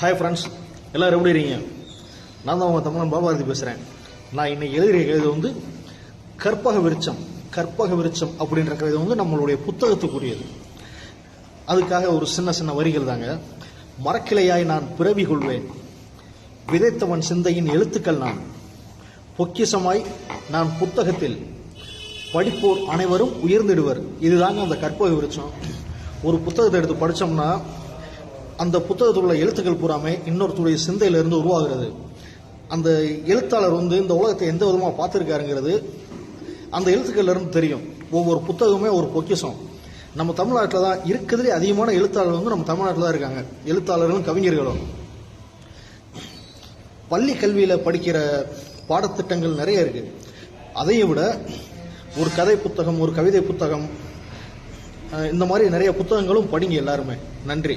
Hi friends எல்லோரும் எப்படி இருக்கீங்க? நான் தான் உங்கள் தமிழன் பாபாரதி பேசுகிறேன் நான் இன்னைக்கு எழுதுகிற கவிதை வந்து கற்பக விருட்சம் கற்பக விருட்சம் அப்படின்ற கவிதை வந்து நம்மளுடைய புத்தகத்துக்குரியது. அதுக்காக ஒரு சின்ன சின்ன வரிகள் தாங்க. மரக்கிளையாய் நான் பிறவி கொள்வேன் விதைத்தவன் சிந்தையின் எழுத்துக்கள் நான். பொக்கிசமாய் நான் புத்தகத்தில். படிப்போர் அனைவரும் உயர்ந்திடுவர். இதுதாங்க அந்த கற்பக விருச்சம். ஒரு புத்தகத்தை எடுத்து படித்தோம்னா அந்த புத்தகத்தில் உள்ள எழுத்துக்கள் பூராமே இன்னொருத்தருடைய சிந்தையிலிருந்து உருவாகிறது. அந்த எழுத்தாளர் வந்து இந்த உலகத்தை எந்த விதமாக பார்த்துருக்காருங்கிறது அந்த எழுத்துக்கள்லேருந்து தெரியும். ஒவ்வொரு புத்தகமே ஒரு பொக்கிஷம். நம்ம தமிழ்நாட்டில் தான் இருக்கிறதுலே அதிகமான எழுத்தாளர்கள் வந்து நம்ம தமிழ்நாட்டில் தான் இருக்காங்க. எழுத்தாளர்களும் கவிஞர்களும். பள்ளி கல்வியில் படிக்கிற பாடத்திட்டங்கள் நிறைய இருக்கு. அதையும் விட ஒரு கதை புத்தகம் ஒரு கவிதை புத்தகம் இந்த மாதிரி நிறைய புத்தகங்களும் படிங்க எல்லாருமே. நன்றி.